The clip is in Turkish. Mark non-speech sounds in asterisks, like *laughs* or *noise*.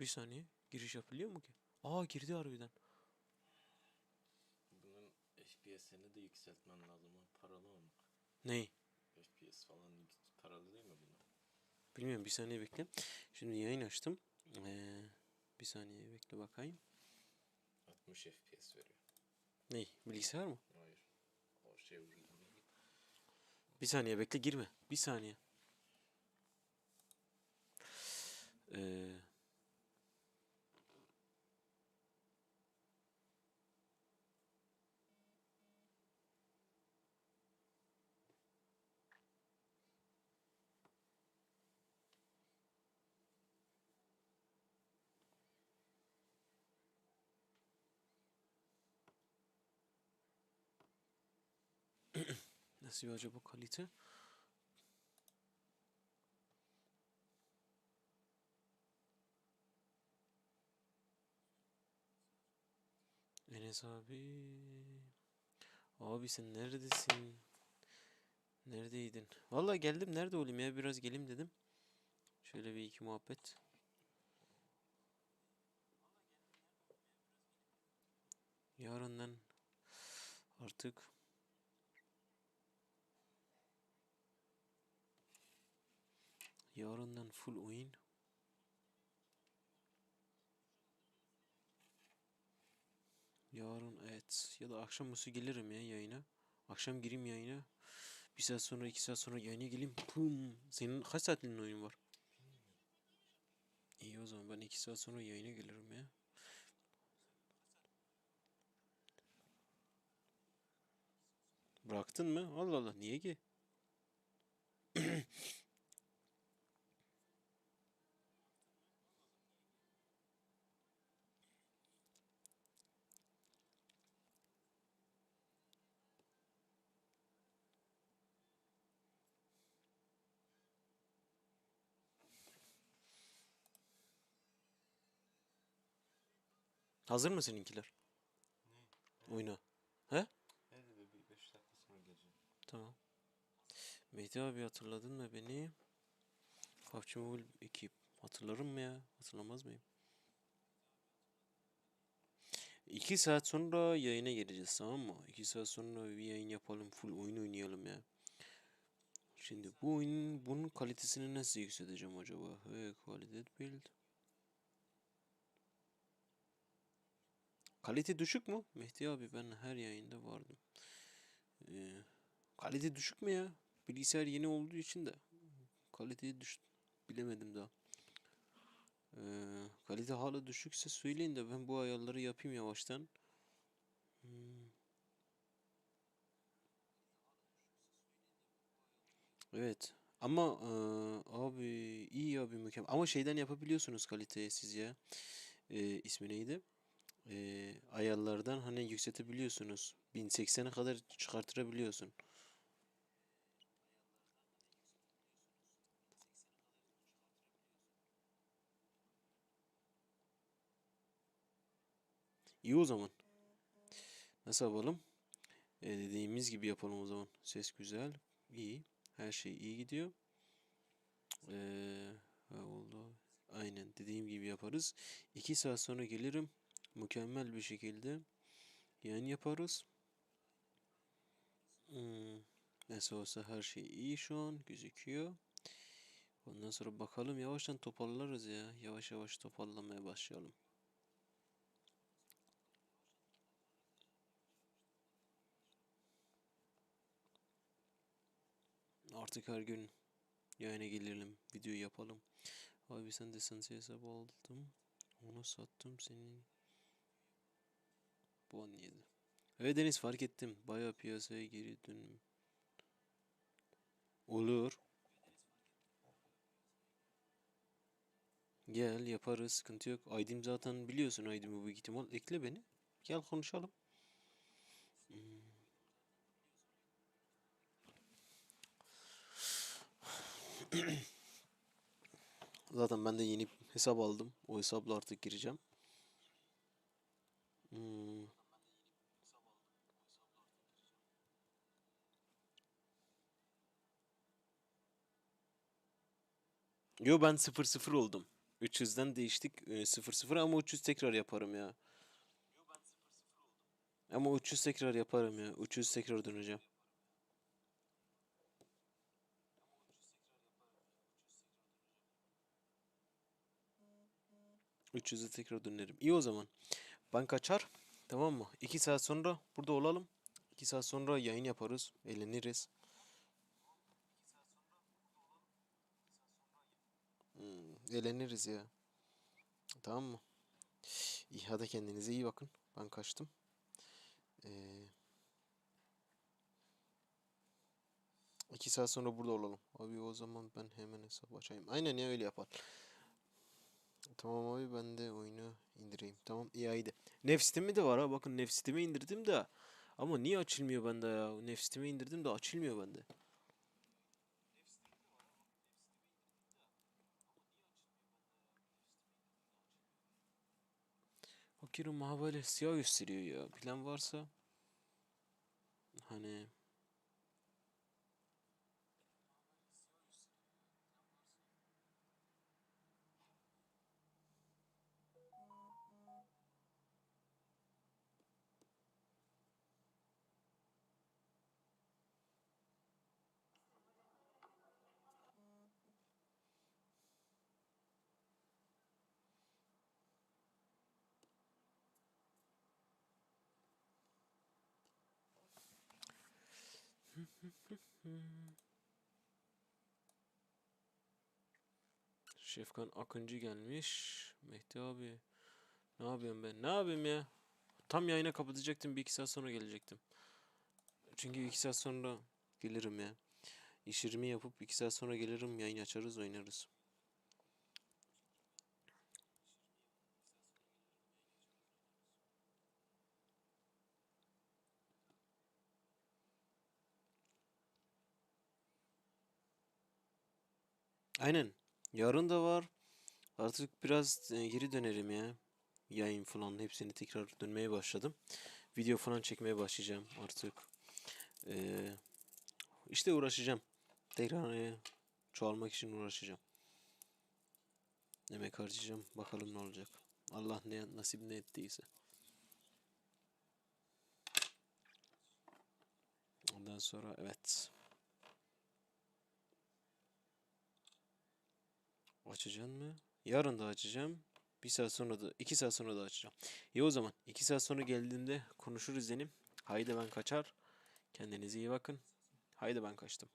Bir saniye. Giriş yapılıyor mu ki? Aa girdi harbiden. Bunun FPS'ini de yükseltmen lazım. ha. Paralı mı? Ney? FPS falan paralı değil mi bunlar? Bilmiyorum bir saniye bekle. Şimdi yayın açtım. Ee, bir saniye bekle bakayım. 60 FPS veriyor. Ney? Bilgisayar mı? Hayır. O şey uygulamayı Bir saniye bekle girme. Bir saniye. Ee, nasıl acaba kalite? Enes abi. Abi sen neredesin? Neredeydin? Vallahi geldim. Nerede olayım ya? Biraz geleyim dedim. Şöyle bir iki muhabbet. Yarından artık yarından full oyun. Yarın evet ya da akşamüstü gelirim ya yayına. Akşam gireyim yayına. Bir saat sonra iki saat sonra yayına geleyim. Pum. Senin kaç saatliğin oyun var? İyi o zaman ben iki saat sonra yayına gelirim ya. Bıraktın mı? Allah Allah niye ki? *clears throat* *laughs* Hazır mı seninkiler? Oyuna. He? Evet bir 5 dakika sonra geleceğim. Tamam. Mehdi abi hatırladın mı beni? PUBG Mobile ekip. Hatırlarım mı ya? Hatırlamaz mıyım? İki saat sonra yayına geleceğiz tamam mı? İki saat sonra bir yayın yapalım. Full oyun oynayalım ya. Şimdi bu oyunun bunun kalitesini nasıl yükselteceğim acaba? He, kalite build. Kalite düşük mü? Mehdi abi ben her yayında vardım. Ee, kalite düşük mü ya? Bilgisayar yeni olduğu için de kaliteyi düş bilemedim daha. Ee, kalite hala düşükse söyleyin de ben bu ayarları yapayım yavaştan. Hmm. Evet. Ama eee, abi iyi abi mükemmel. Ama şeyden yapabiliyorsunuz kaliteyi siz ya. Ee, ismi neydi? Ee, ayarlardan hani yükseltebiliyorsunuz. 1080'e kadar çıkartırabiliyorsun. İyi o zaman. Nasıl yapalım? Ee, dediğimiz gibi yapalım o zaman. Ses güzel, iyi. Her şey iyi gidiyor. Ha, oldu. Aynen dediğim gibi yaparız. 2 saat sonra gelirim. Mükemmel bir şekilde yayın yaparız. Hmm, nasıl olsa her şey iyi şu an gözüküyor. Ondan sonra bakalım yavaştan toparlarız ya. Yavaş yavaş toparlamaya başlayalım. Artık her gün yayına gelelim, video yapalım. Abi sen de sense hesabı aldım. Onu sattım senin. Bu an yedi. Evet Deniz fark ettim. Bayağı piyasaya geri dön. Olur. Gel yaparız sıkıntı yok. Aydim zaten biliyorsun Aydın'ı bu ihtimal. Ekle beni. Gel konuşalım. Hmm. *clears throat* Zaten ben de yeni hesap aldım. O hesapla artık gireceğim. Hmm. Yo ben 0-0 oldum. 300'den değiştik e, 0-0 ama 300 tekrar yaparım ya. Ama 300 tekrar yaparım ya. 300 tekrar döneceğim. Üç tekrar dönerim. İyi o zaman. Ben kaçar. Tamam mı? 2 saat sonra burada olalım. 2 saat sonra yayın yaparız. Eğleniriz. Eğleniriz ya. Tamam mı? İyi hadi kendinize iyi bakın. Ben kaçtım. Ee, iki saat sonra burada olalım. Abi o zaman ben hemen hesap açayım. Aynen ya öyle yapalım. Tamam abi ben de oyunu indireyim. Tamam iyi haydi. Nefsitimi de var ha. Bakın nefsitimi indirdim de. Ama niye açılmıyor bende ya? Nefsitimi indirdim de açılmıyor bende. Ha böyle siyah gösteriyor ya. Plan varsa hani Şefkan Akıncı gelmiş. Mehdi abi. Ne yapıyorum ben? Ne yapayım ya? Tam yayına kapatacaktım. Bir iki saat sonra gelecektim. Çünkü iki saat sonra gelirim ya. İşlerimi yapıp iki saat sonra gelirim. Yayın açarız oynarız. Aynen. Yarın da var. Artık biraz e, geri dönerim ya. Yayın falan hepsini tekrar dönmeye başladım. Video falan çekmeye başlayacağım artık. Ee, işte uğraşacağım. Tekrar e, çoğalmak için uğraşacağım. Emek harcayacağım. Bakalım ne olacak. Allah ne nasip ne ettiyse. Ondan sonra evet. Açacaksın mı? Yarın da açacağım. Bir saat sonra da, iki saat sonra da açacağım. İyi o zaman. iki saat sonra geldiğinde konuşuruz benim. Haydi ben kaçar. Kendinize iyi bakın. Haydi ben kaçtım.